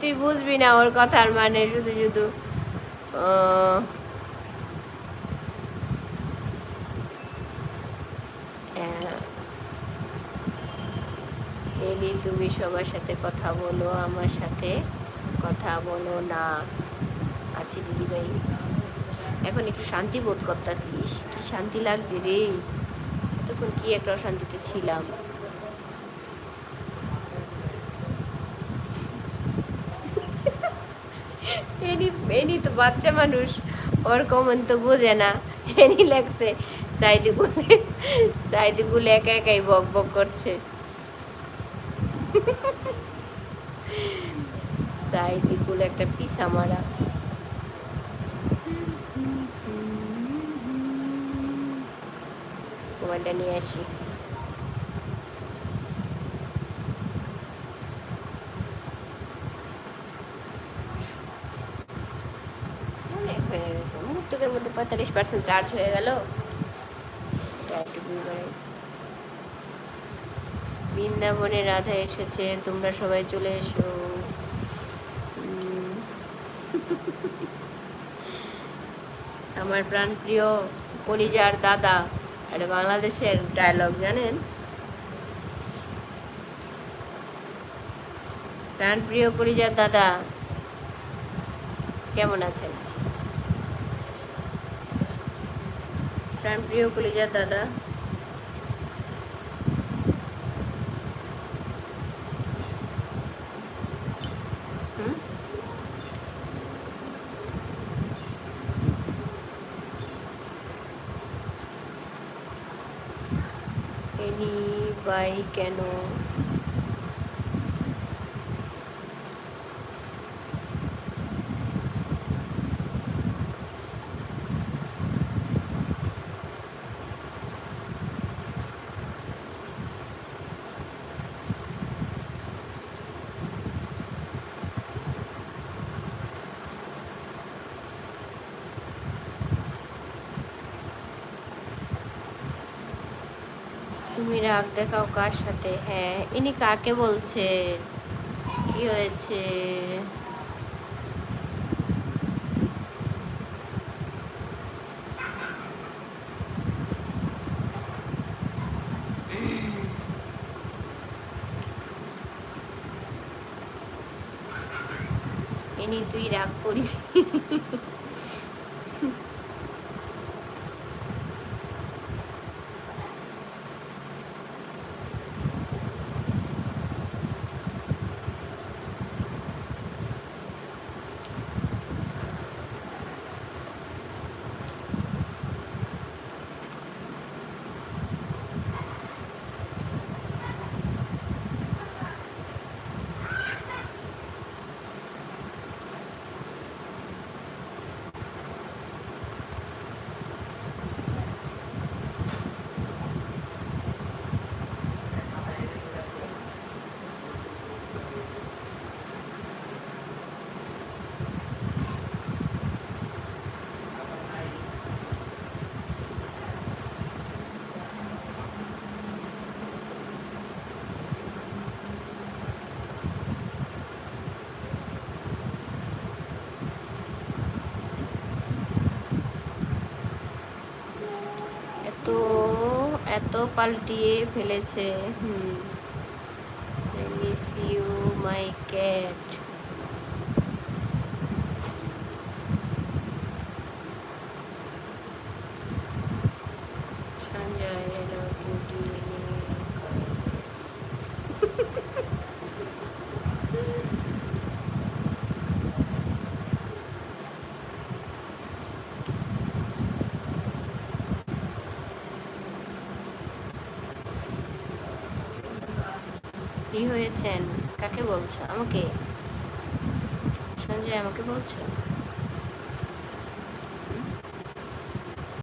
তুই বুঝবি না ওর কথার মানে শুধু শুধু। তুমি সবার সাথে কথা বলো, আমার সাথে কথা বলো না। আছি দিদিভাই, এখন একটু শান্তি বোধ করতেছিস। কি শান্তি লাগছে রে? তখন কি একটা অশান্তিতে ছিলাম। এনি এনি তো বাচ্চা মানুষ, ওর কমন তো বোঝে না। এনি লাগছে সাইদিকুলে সাইদিকুল একা একাই বক বক করছে। সাইদিকুল একটা পিসা মারা। মোবাইলটা নিয়ে আসি অনেক হয়ে মুহূর্তের মধ্যে পঁয়তাল্লিশ পার্সেন্ট চার্জ হয়ে গেল। বৃন্দাবনে রাধা এসেছে, তোমরা সবাই চলে এসো। আমার প্রাণপ্রিয় কলিজার দাদা, এটা বাংলাদেশের ডায়লগ জানেন? প্রাণপ্রিয় কলিজার দাদা, কেমন আছেন? প্রাণপ্রিয় কলিজার দাদা হুম এনি বাই কেন তুমি রাগ দেখাও কার সাথে? হ্যাঁ ইনি কাকে বলছে? কি হয়েছে? ইনি তুই রাগ করি এত এত পাল্টিয়ে ফেলেছে। হুম। মিস ইউ মাই ক্যাট এলো ডিউটি ফ্রি হয়েছেন কাকে বলছো? আমাকে? সঞ্জয় আমাকে বলছো?